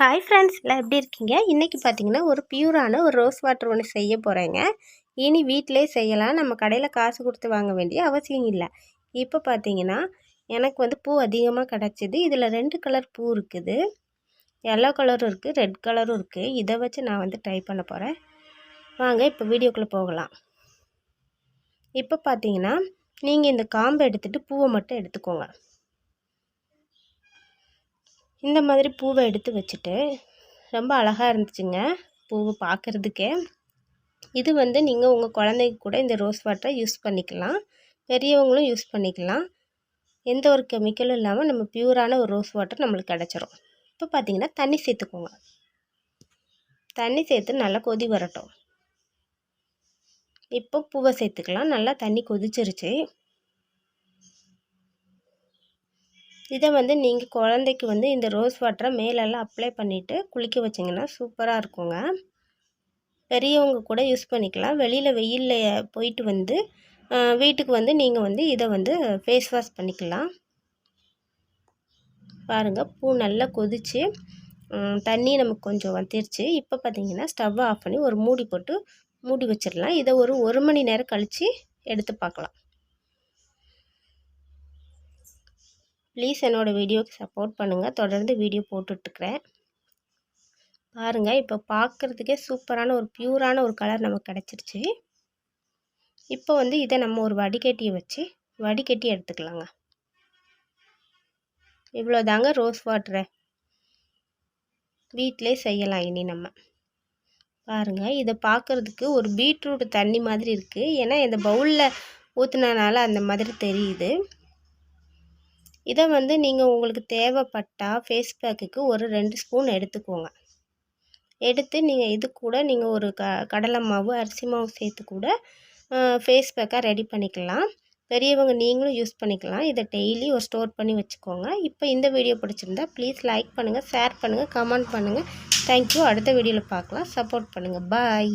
Hi friends எல்லாம் எப்படி இருக்கீங்க? இன்றைக்கி பார்த்தீங்கன்னா ஒரு பியூரான ஒரு ரோஸ் வாட்டர் ஒன்று செய்ய போகிறேங்க இனி வீட்டிலே செய்யலாம். நம்ம கடையில் காசு கொடுத்து வாங்க வேண்டிய அவசியம் இல்லை. இப்போ பார்த்தீங்கன்னா எனக்கு வந்து பூ அதிகமாக கிடச்சிது. இதில் ரெண்டு கலர் பூ இருக்குது. எல்லோ கலரும் இருக்குது ரெட் கலரும் இருக்குது இதை வச்சு நான் வந்து ட்ரை பண்ண போகிறேன் வாங்க இப்போ வீடியோக்குள்ளே போகலாம். இப்போ பார்த்தீங்கன்னா நீங்கள் இந்த காம்பை எடுத்துகிட்டு பூவை மட்டும் எடுத்துக்கோங்க. இந்த மாதிரி பூவை எடுத்து வச்சுட்டு ரொம்ப அழகாக இருந்துச்சுங்க பூவை பார்க்குறதுக்கே இது வந்து நீங்கள் உங்கள் குழந்தைக்கு கூட இந்த ரோஸ் வாட்டரை யூஸ் பண்ணிக்கலாம். பெரியவங்களும் யூஸ் பண்ணிக்கலாம். எந்த ஒரு கெமிக்கலும் இல்லாமல் நம்ம பியூரான ஒரு ரோஸ் வாட்டர் நம்மளுக்கு கிடச்சிரும். இப்போ பார்த்திங்கன்னா தண்ணி சேர்த்துக்கோங்க. தண்ணி சேர்த்து நல்லா கொதி வரட்டும். இப்போ பூவை சேர்த்துக்கலாம். நல்லா தண்ணி கொதிச்சிருச்சு. இதை வந்து நீங்கள் குழந்தைக்கு வந்து இந்த ரோஸ் வாட்டரை மேலெல்லாம் அப்ளை பண்ணிவிட்டு குளிக்க வச்சிங்கன்னா சூப்பராக இருக்குங்க. பெரியவங்க கூட யூஸ் பண்ணிக்கலாம். வெளியில் வெயிலில் போயிட்டு வந்து வீட்டுக்கு வந்து நீங்கள் வந்து இதை வந்து ஃபேஸ் வாஷ் பண்ணிக்கலாம். பாருங்கள் பூ நல்லா கொதித்து தண்ணி நமக்கு கொஞ்சம் வந்துருச்சு. இப்போ பார்த்தீங்கன்னா ஸ்டவ்வை ஆஃப் பண்ணி ஒரு மூடி போட்டு மூடி வச்சிடலாம். இதை ஒரு ஒரு மணி நேரம் கழித்து எடுத்து பார்க்கலாம். ப்ளீஸ் என்னோடய வீடியோக்கு சப்போர்ட் பண்ணுங்கள் தொடர்ந்து வீடியோ போட்டுட்ருக்குறேன். பாருங்கள் இப்போ பார்க்குறதுக்கே சூப்பரான ஒரு ப்யூரான ஒரு கலர் நமக்கு கிடச்சிருச்சு. இப்போ வந்து இதை நம்ம ஒரு வடிகட்டியை வச்சு வடிகட்டி எடுத்துக்கலாங்க. இவ்வளோ தாங்க ரோஸ் வாட்டரை வீட்டிலே செய்யலாம் இனி நம்ம. பாருங்கள் இதை பார்க்குறதுக்கு ஒரு பீட்ரூட் தண்ணி மாதிரி இருக்குது ஏன்னா இந்த பவுலில் ஊற்றுனனால அந்த மாதிரி தெரியுது. இதை வந்து நீங்கள் உங்களுக்கு தேவைப்பட்டால் ஃபேஸ் பேக்குக்கு ஒரு ரெண்டு ஸ்பூன் எடுத்துக்கோங்க. எடுத்து நீங்கள் இது கூட நீங்கள் ஒரு க கடலை மாவு அரிசி மாவு சேர்த்து கூட ஃபேஸ் பேக்காக ரெடி பண்ணிக்கலாம். பெரியவங்க நீங்களும் யூஸ் பண்ணிக்கலாம். இதை டெய்லி ஒரு ஸ்டோர் பண்ணி வச்சுக்கோங்க. இப்போ இந்த வீடியோ பிடிச்சிருந்தா ப்ளீஸ் லைக் பண்ணுங்கள் ஷேர் பண்ணுங்கள் கமெண்ட் பண்ணுங்கள் தேங்க்யூ அடுத்த வீடியோவில் பார்க்கலாம். சப்போர்ட் பண்ணுங்கள் பாய்